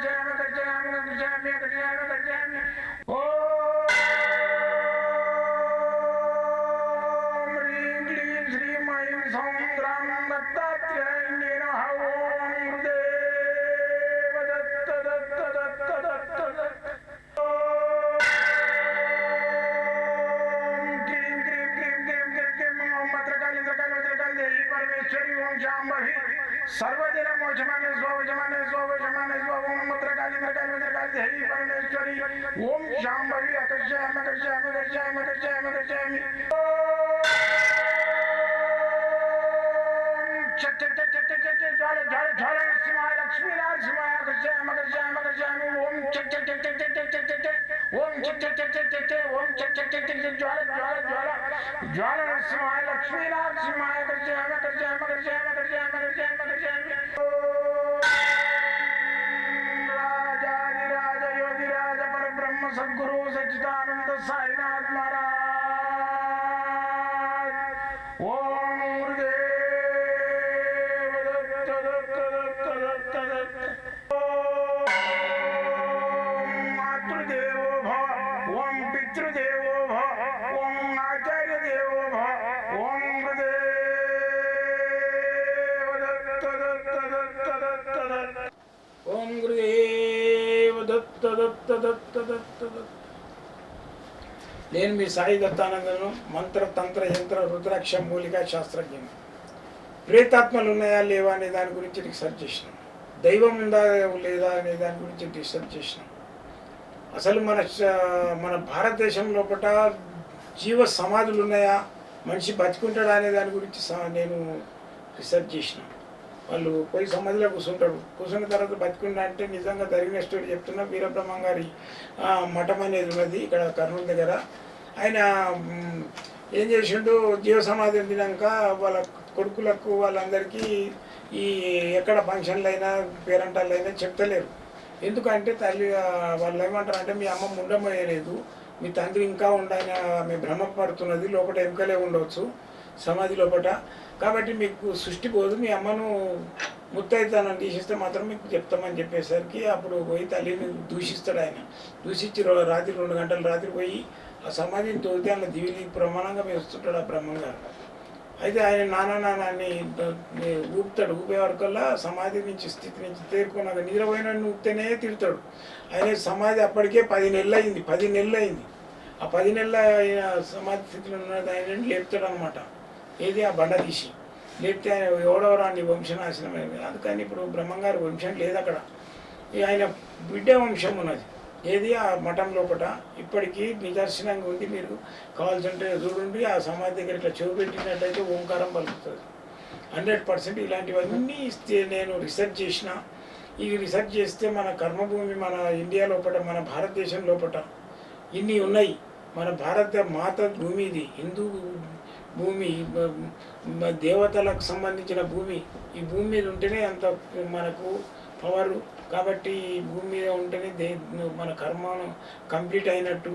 कट्याम कट्याम कट्याम कट्याम कट्याम ओ चरी ओम जांबहि सर्वदिन मोचमाने स्वावे जमाने स्वावे जमाने स्वावे ओम मत्रकाली मत्रकाली मत्रकाली हे परमेश्वरी ओम जांबहि अकर्षय अकर्षय अकर्षय अकर्षय अकर्षय अकर्षय अकर्षय वाले धड़ धड़ शिवाय लक्ष्मी लाल शिवाय मगर जय मगर जय मगर जय ओम चक चक चक चक चक चक चक ओम चक चक चक चक चक चक ओम चक चक चक चक चक ज्वाला ज्वाला ज्वाला ज्वाला शिवाय लक्ष्मी लाल शिवाय मगर जय मगर जय मगर जय मगर जय मगर जय मगर जय నేను మీ సాయి దత్తానందను మంత్ర తంత్ర యంత్ర రుద్రాక్ష మూలిక శాస్త్రజ్ఞను. ప్రేతాత్మలు ఉన్నాయా లేవా అనే దాని గురించి రీసెర్చ్ చేసినాం. దైవం ఉందా లేదా అనే దాని గురించి రీసెర్చ్ చేసినాం. అసలు మన మన భారతదేశం లోపల జీవ సమాధులు ఉన్నాయా మనిషి బతుకుంటాడా అనే దాని గురించి స- నేను రీసెర్చ్ చేసినాను వాళ్ళు పోయి సమాధిలో కూర్చుంటాడు కూర్చున్న తర్వాత బతికుండా అంటే నిజంగా జరిగిన స్టోరీ చెప్తున్నా వీరబ్రహ్మం గారి మఠం అనేది ఉన్నది ఇక్కడ కర్నూలు దగ్గర. ఆయన ఏం చేసిండు? జీవ సమాధి అందినాక వాళ్ళ కొడుకులకు వాళ్ళందరికీ ఈ ఎక్కడ ఫంక్షన్లు అయినా పేరంటాలు అయినా చెప్తలేరు. ఎందుకంటే తల్లి వాళ్ళు ఏమంటారు అంటే మీ అమ్మ ఉండమయ్యలేదు మీ తండ్రి ఇంకా ఉండని భ్రమ భ్రమపడుతున్నది. లోపల ఎంకలే ఉండవచ్చు సమాధి లోపల కాబట్టి మీకు సృష్టి పోదు. మీ అమ్మను ముత్తైతానని తీసిస్తే మాత్రం మీకు చెప్తామని చెప్పేసరికి అప్పుడు పోయి తల్లిని దూషిస్తాడు ఆయన. దూషించి రో- రాత్రి రెండు గంటలు రాత్రి పోయి ఆ సమాధిని తోలితే ఆయన దివిలి ప్రమాణంగా వేస్తుంటాడు ఆ బ్రహ్మంగారు. అయితే ఆయన నాన్న నాన్నని ఊపుతాడు. ఊపే వరకల్లా సమాధి నుంచి స్థితి నుంచి తేరుకున్నాక నిద్రపోయిన ఊపితేనే తిడతాడు. ఆయన సమాధి అప్పటికే పది నెలలు అయింది పది నెలలు అయింది ఆ పది నెలల ఆయన సమాధి స్థితిలో ఉన్నది ఆయన లేపుతాడు అనమాట ఏది ఆ బండ తీసి? లేపితే ఆయన ఎవడెవరా వంశనాశనం అయింది అందుకని ఇప్పుడు బ్రహ్మంగారి వంశం లేదు అక్కడ. ఆయన బిడ్డ వంశం ఉన్నది. ఏది ఆ మఠం లోపల ఇప్పటికీ నిదర్శనంగా ఉంది మీరు. కావాల్సింటే చూడండి ఆ సమాధి దగ్గర ఇట్లా చూపెట్టినట్టయితే ఓంకారం పలుకుతుంది. హండ్రెడ్ పర్సెంట్ ఇలాంటివన్నీ ఇస్తే నేను రీసెర్చ్ చేసిన. ఈ రీసెర్చ్ చేస్తే మన కర్మభూమి మన ఇండియా లోపల మన భారతదేశం లోపల ఇన్ని ఉన్నాయి. మన భారత మాత భూమి ఇది హిందూ భూమి దేవతలకు సంబంధించిన భూమి. ఈ భూమి మీద ఉంటేనే అంత మనకు పవరు. కాబట్టి ఈ భూమి మీద ఉంటేనే దే మన కర్మను కంప్లీట్ అయినట్టు.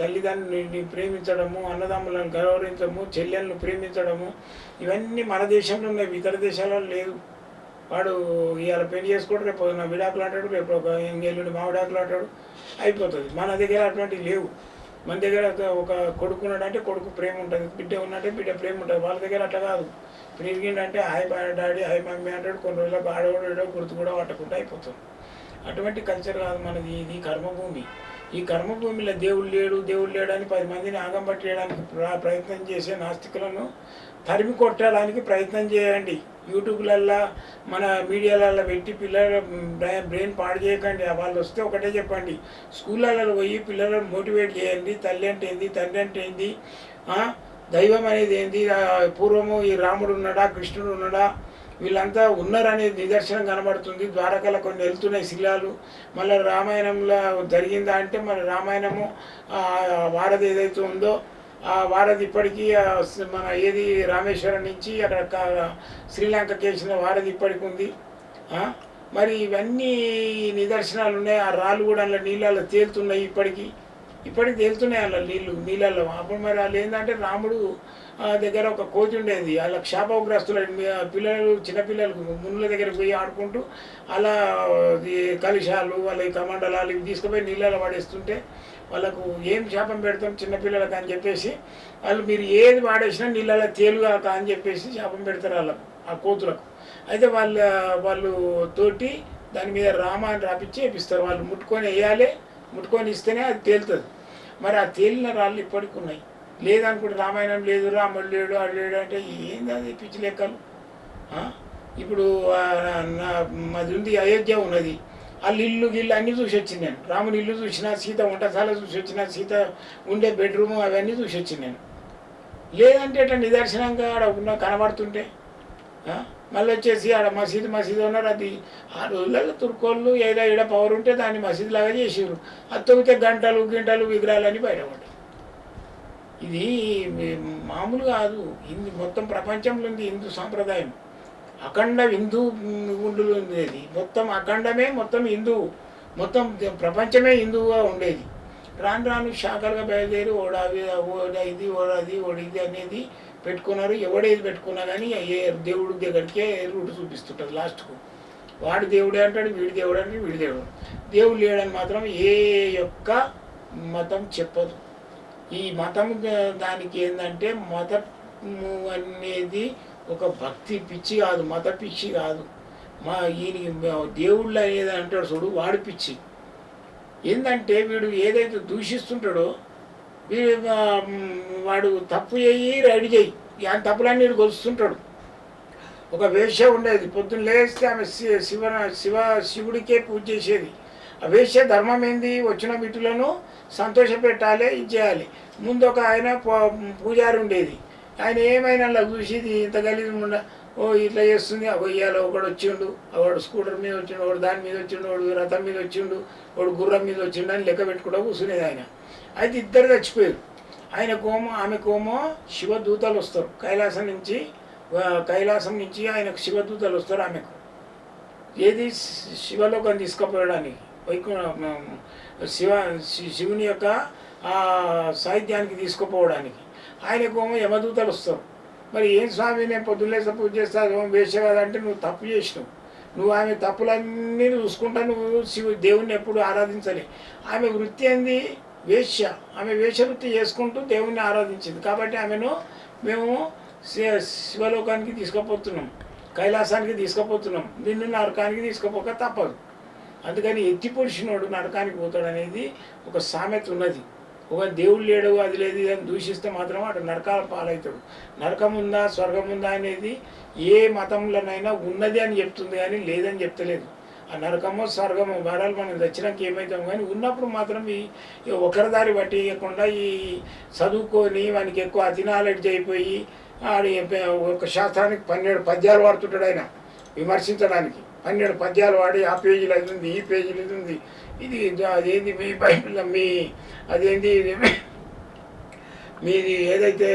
తల్లిదండ్రులని ప్రేమించడము అన్నదమ్ములను గౌరవించడము చెల్లెలను ప్రేమించడము ఇవన్నీ మన దేశంలో ఉన్నాయి. ఇతర దేశాలలో లేదు. వాడు ఇవాళ పెళ్ళి చేసుకోవడం రేపు నా విడాకులు అంటాడు రేపు ఒక ఎంగేళ్ళుండి మా విడాకులు అంటాడు. అయిపోతుంది. మన దగ్గర అటువంటివి లేవు. మన దగ్గర ఒక- కొడుకు ఉన్నాడంటే కొడుకు ప్రేమ ఉంటుంది. బిడ్డ ఉన్నట్టే బిడ్డ ప్రేమ ఉంటుంది. వాళ్ళ దగ్గర అట్లా కాదు. పెరిగిందంటే hi bye daddy hi mummy అంటాడు. కొన్ని రోజులకు ఆడవాడు గుర్తు కూడా పట్టకుండా అయిపోతుంది. అటువంటి కల్చర్ కాదు మనది. ఇది కర్మభూమి. ఈ కర్మభూమిలో దేవుడు లేడు దేవుడు లేడు అని పది మందిని ఆగం పట్టేయడానికి ప్రయత్నం చేసే నాస్తికులను తరిమి కొట్టడానికి ప్రయత్నం చేయండి. యూట్యూబ్లల్లో మన మీడియాలలో పెట్టి పిల్లల బ్రెయిన్ పాడు చేయకండి. వాళ్ళు వస్తే ఒకటే చెప్పండి. స్కూళ్ళల్లో పోయి పిల్లలను మోటివేట్ చేయండి. తల్లి అంటే ఏంది? తండ్రి అంటే ఏంది? దైవం అనేది ఏంది? పూర్వము ఈ రాముడు ఉన్నాడా? కృష్ణుడు ఉన్నాడా? వీళ్ళంతా ఉన్నారనేది నిదర్శనం కనబడుతుంది. ద్వారకల కొన్ని వెళ్తున్నాయి శిలాలు. మళ్ళీ రామాయణంలో జరిగిందా అంటే మరి రామాయణము వారది ఏదైతే ఉందో వారధి ఇప్పటికీ మన ఏది రామేశ్వరం నుంచి అక్కడ శ్రీలంక శ్రీలంకకి వేసిన వారధి ఇప్పటికి ఉంది. మరి ఇవన్నీ నిదర్శనాలు ఉన్నాయి. ఆ రాళ్ళు కూడా అందులో నీళ్ళల్లో తేలుతున్నాయి ఇప్పటికీ. ఇప్పటికి తేలుతున్నాయి అలా నీళ్ళు నీళ్ళల్లో. అప్పుడు మరి వాళ్ళు ఏంటంటే రాముడు దగ్గర ఒక కోతి ఉండేది. అలా క్షాపగ్రస్తులు పిల్లలు చిన్నపిల్లలు మునుల దగ్గర పోయి ఆడుకుంటూ అలా కలుషాలు వాళ్ళ కమండలాలు ఇవి తీసుకుపోయి నీళ్ళలో పడేస్తుంటే వాళ్ళకు ఏం శాపం పెడతాం చిన్నపిల్లలకు అని చెప్పేసి వాళ్ళు మీరు ఏది వాడేసినా నీళ్ళలో తేలుగాక అని చెప్పేసి శాపం పెడతారు వాళ్ళకు ఆ కోతులకు. అయితే వాళ్ళ వాళ్ళు తోటి దాని మీద రామ అని రాపిచ్చి వేపిస్తారు. వాళ్ళు ముట్టుకొని వేయాలి ముట్టుకొని ఇస్తేనే అది తేలుతుంది. మరి ఆ తేలిన రాళ్ళు ఇప్పటికి ఉన్నాయి. లేదనుకుంటే రామాయణం లేదు రాముడు లేడు ఆడు లేడు అంటే ఏంది అది పిచ్చి లెక్కలు? ఇప్పుడు నా- మాది ఉంది అయోధ్య ఉన్నది. వాళ్ళు ఇల్లు గిల్లు అన్నీ చూసి వచ్చింది నేను. రాముని ఇల్లు చూసిన సీత వంటశాల చూసి వచ్చిన సీత ఉండే బెడ్రూమ్ అవన్నీ చూసి వచ్చింది నేను. లేదంటే ఇట్లా నిదర్శనంగా ఆడ ఉన్న కనబడుతుంటే? మళ్ళీ వచ్చేసి ఆడ మసీదు మసీదు ఉన్నారు అది ఆ రోజులలో తుర్కోళ్ళు ఏదో ఈడ పవర్ ఉంటే దాన్ని మసీదు లాగా చేసారు అది తొగితే గంటలు గింటలు విగ్రహాలన్నీ బయటపడ్డాయి ఇది మామూలు కాదు. హిందూ మొత్తం ప్రపంచంలో ఉంది హిందూ సాంప్రదాయం. అఖండ హిందూ గుండులు ఉండేది. మొత్తం అఖండమే మొత్తం హిందువు మొత్తం ప్రపంచమే హిందువుగా ఉండేది. రాను రాను శాఖలుగా బయలుదేరి ఓడాది ఓడ ఇది ఓడది ఓడిది అనేది పెట్టుకున్నారు. ఎవడేది పెట్టుకున్నా కానీ ఏ దేవుడి దగ్గరికే రూట్ చూపిస్తుంటుంది లాస్ట్కు. వాడు దేవుడే అంటాడు వీడి దేవుడు అంటే వీడి దేవుడు దేవుడు లేడని మాత్రం ఏ యొక్క మతం చెప్పదు. ఈ మతం దానికి ఏంటంటే మతము అనేది ఒక భక్తి పిచ్చి కాదు మత పిచ్చి కాదు. మా ఈయనకి దేవుళ్ళు అనేది అంటాడు చూడు వాడు పిచ్చి. ఏంటంటే వీడు ఏదైతే దూషిస్తుంటాడో వీడు వాడు తప్పు చేయి రెడీ చేయి. ఆ తప్పులన్నీ వీడు ఒక వేష ఉండేది పొద్దున్న లేస్తే ఆమె శి- శివ శివ శివుడికే పూజ చేసేది. ఆ వేష ధర్మం ఏంది? వచ్చిన బిడ్డలను సంతోషపెట్టాలి ఇది చేయాలి. ముందు ఒక ఆయన పూ- పూజారి ఉండేది. ఆయన ఏమైనా అలా చూసేది ఇంత గలీజ్ ఉండ ఓ ఇట్లా చేస్తుంది అగో ఇవాళ ఒకడు వచ్చిండు ఒకడు స్కూటర్ మీద వచ్చిండు ఒకడు దాని మీద వచ్చిండు ఒకడు రథం మీద వచ్చిండు ఒకడు గుర్రం మీద వచ్చిండు అని లెక్క పెట్టుకుంటా కూర్చునేది ఆయన. అయితే ఇద్దరు చచ్చిపోయారు. ఆయన కోమో ఆమె కోమో శివదూతలు వస్తారు. కైలాసం నుంచి కైలాసం నుంచి ఆయనకు శివదూతలు వస్తారు ఆమెకు. ఏది? శి- శివలోకం తీసుకుపోయడానికి వైకు శివ శి- శివుని యొక్క సాహిత్యానికి తీసుకుపోవడానికి. ఆయనకేమో యమదూతలు వస్తారు మరి ఏం స్వామి నేను పొద్దున్నేసే పూజ చేస్తాను వేసే కదంటే నువ్వు తప్పు చేసినావు. నువ్వు ఆమె తప్పులన్నీ చూసుకుంటా నువ్వు శివు దేవుణ్ణి ఎప్పుడు ఆరాధించలే. ఆమె వృత్తి ఏంది? వేష్య ఆమె వేషవృత్తి వృత్తి చేసుకుంటూ దేవుణ్ణి ఆరాధించింది. కాబట్టి ఆమెను మేము శి- శివలోకానికి తీసుకుపోతున్నాం. కైలాసానికి తీసుకుపోతున్నాం. నిన్ను నరకానికి తీసుకుపోక తప్పదు. అందుకని ఎత్తి పొడిచినోడు నరకానికి పోతాడు అనేది ఒక సామెత ఉన్నది. ఒక దేవుడు లేడు అది లేదు ఇదని అని దూషిస్తే మాత్రం అటు నరకాల పాలవుతాడు. నరకం ఉందా స్వర్గం ఉందా అనేది ఏ మతంలోనైనా ఉన్నది అని చెప్తుంది కానీ లేదని చెప్తలేదు. ఆ నరకమో స్వర్గమో వరాలు మనం తెచ్చినాక ఏమవుతాం కానీ ఉన్నప్పుడు మాత్రం ఈ ఒకరి దారి పట్టేయకుండా ఈ చదువుకొని వానికి ఎక్కువ అతి నాలెడ్జ్ అయిపోయి ఆడి ఒక శాస్త్రానికి పన్నెండు పద్యాలు వాడుతుంటాడు ఆయన. విమర్శించడానికి. పన్నెండు పద్యాలు వాడి ఆ పేజీలు అవుతుంది ఈ పేజీలు అవుతుంది ఇది అదేంది మీ బైబిల్ మీ అదేంది మీది ఏదైతే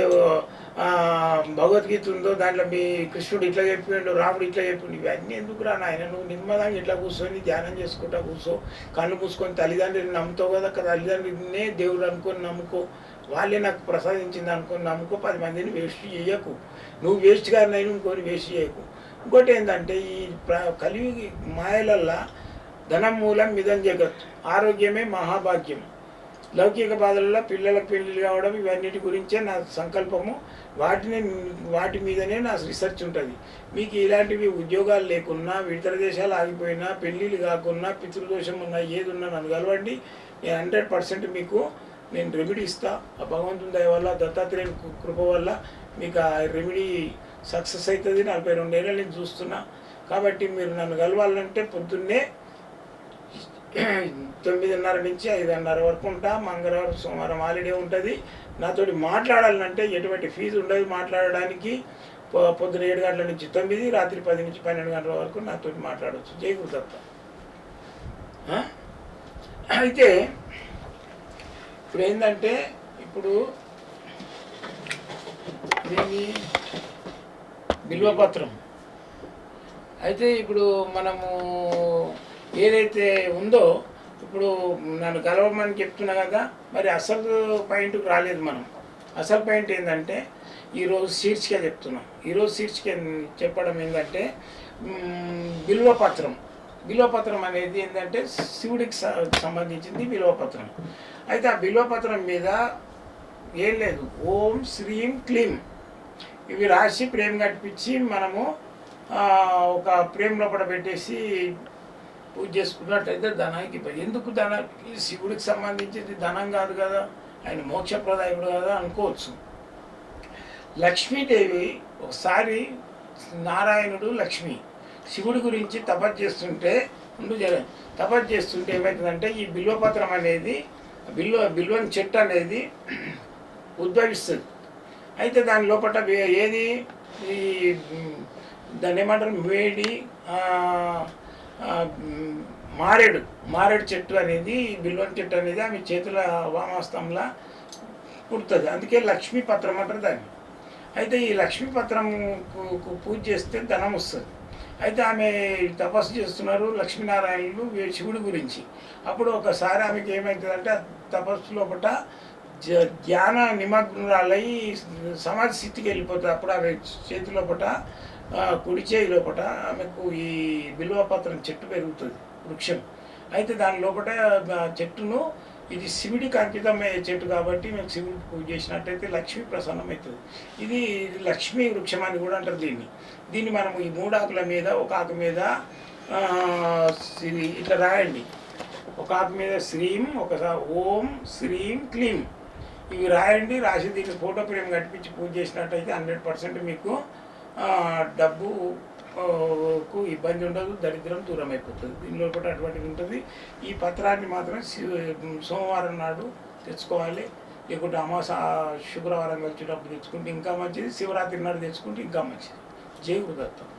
భగవద్గీత ఉందో దాంట్లో మీ కృష్ణుడు ఇట్లా చెప్పిండు రాముడు ఇట్లా చెప్పిండు ఇవన్నీ ఎందుకు రా నాయన? నువ్వు నిమ్మదంగా ఇట్లా కూర్చొని ధ్యానం చేసుకుంటా కూర్చో? కళ్ళు మూసుకొని తల్లిదండ్రులు నమ్ముతావు కదా తల్లిదండ్రులనే దేవుడు అనుకొని నమ్ముకో. వాళ్ళే నాకు ప్రసాదించింది అనుకొని నమ్ముకో పది మందిని వేస్ట్ చేయకు. నువ్వు వేస్ట్ గారినై ఇంకోని వేస్ట్ చేయకు. ఇంకోటి ఏంటంటే ఈ ప్ర కలియుగి మాయలల్లా ధనం మూలం మిదం జగత్. ఆరోగ్యమే మహాభాగ్యం. లౌకిక బాధలలో పిల్లలకు పెళ్ళి కావడం ఇవన్నిటి గురించే నా సంకల్పము. వాటిని వాటి మీదనే నా రీసెర్చ్ ఉంటుంది. మీకు ఇలాంటివి ఉద్యోగాలు లేకున్నా ఇతర దేశాలు ఆగిపోయినా పెళ్ళిళ్ళు కాకున్నా పితృదోషం ఉన్నా ఏది ఉన్నా నన్ను కలవండి. నేను హండ్రెడ్ పర్సెంట్ మీకు నేను రెమెడీ ఇస్తా. ఆ భగవంతుని దయ వల్ల దత్తాత్రేయ కృప వల్ల మీకు ఆ రెమెడీ సక్సెస్ అవుతుంది నలభై రెండేళ్ళ నేను చూస్తున్నా. కాబట్టి మీరు నన్ను కలవాలంటే పొద్దున్నే తొమ్మిదిన్నర నుంచి ఐదున్నర వరకు ఉంటా. మంగళవారం సోమవారం హాలిడే ఉంటుంది. నాతోటి మాట్లాడాలంటే ఎటువంటి ఫీజు ఉండదు మాట్లాడడానికి. పొద్దున ఏడు గంటల నుంచి తొమ్మిది రాత్రి పది నుంచి పన్నెండు గంటల వరకు నాతో మాట్లాడవచ్చు జై గురుదత్త అయితే ఇప్పుడు ఏంటంటే ఇప్పుడు దీన్ని బిల్వపత్రం అయితే ఇప్పుడు మనము ఏదైతే ఉందో ఇప్పుడు నన్ను కలవమని చెప్తున్నా కదా మరి అసలు పాయింట్కి రాలేదు మనం. అసలు పాయింట్ ఏంటంటే ఈరోజు శీర్షిక చెప్తున్నాం. ఈరోజు శీర్షిక చెప్పడం ఏంటంటే బిల్వపత్రం బిల్వపత్రం అనేది ఏంటంటే శివుడికి సంబంధించింది బిల్వపత్రం అయితే ఆ బిల్వపత్రం మీద ఏం లేదు. ఓం శ్రీం క్లీం. ఇవి రాసి ప్రేమ కట్టించి మనము ఒక ప్రేమ లోపల పెట్టేసి పూజ చేసుకున్నట్టయితే ధనానికి ఎందుకు ధన? ఈ శివుడికి సంబంధించింది ధనం కాదు కదా ఆయన మోక్షప్రదాయకుడు కదా అనుకోవచ్చు. లక్ష్మీదేవి ఒకసారి నారాయణుడు లక్ష్మి శివుడి గురించి తపస్సు చేస్తుంటే ముందు జర తపస్సు చేస్తుంటే ఏమవుతుందంటే ఈ బిల్వపత్రం అనేది బిల్వ బిల్వం చెట్టు అనేది ఉద్భవిస్తుంది. అయితే దాని లోపల ఏది? ఈ దాన్ని ఏమంటారు? వేడి మారేడు మారేడు చెట్టు అనేది బిల్వం చెట్టు అనేది ఆమె చేతుల వామాస్తంలా పుడుతుంది. అందుకే లక్ష్మీ పత్రం అంటారు దాన్ని. అయితే ఈ లక్ష్మీ పత్రం పూజ చేస్తే ధనం వస్తుంది. అయితే ఆమె తపస్సు చేస్తున్నారు లక్ష్మీనారాయణులు శివుడి గురించి. అప్పుడు ఒకసారి ఆమెకి ఏమవుతుందంటే ఆ తపస్సు లోపల జ- ధ్యాన నిమగ్నురాలై సమాధి స్థితికి వెళ్ళిపోతుంది. అప్పుడు ఆమె చేతి లోపల కుడి చేయి లోపల ఆమెకు ఈ బిల్వపత్రం చెట్టు పెరుగుతుంది వృక్షం. అయితే దాని లోపల చెట్టును ఇది శివుడికి అంకితమయ్యే చెట్టు కాబట్టి మేము శివుడికి పూజ చేసినట్టయితే లక్ష్మీ ప్రసన్నం అవుతుంది. ఇది లక్ష్మీ వృక్షం అని కూడా అంటారు దీన్ని. దీన్ని మనం ఈ మూడాకుల మీద ఒక ఆకు మీద ఇట్లా రాయండి. ఒక ఆకు మీద శ్రీం ఒకసారి ఓం శ్రీం క్లీం. ఇవి రాయండి రాసి దీన్ని ఫోటో ఫ్రేమ్ కట్టించి పూజ చేసినట్టయితే హండ్రెడ్ పర్సెంట్ మీకు డబ్బు కు ఇబ్బంది ఉండదు దరిద్రం దూరం అయిపోతుంది దీనిలో కూడా అటువంటిది ఉంటుంది. ఈ పత్రాన్ని మాత్రం సోమవారం నాడు తెచ్చుకోవాలి. లేకుంటే అమాస శుక్రవారం వచ్చేటప్పుడు తెచ్చుకుంటే ఇంకా మంచిది. శివరాత్రి నాడు తెచ్చుకుంటే ఇంకా మంచిది. జై గురుదత్తం.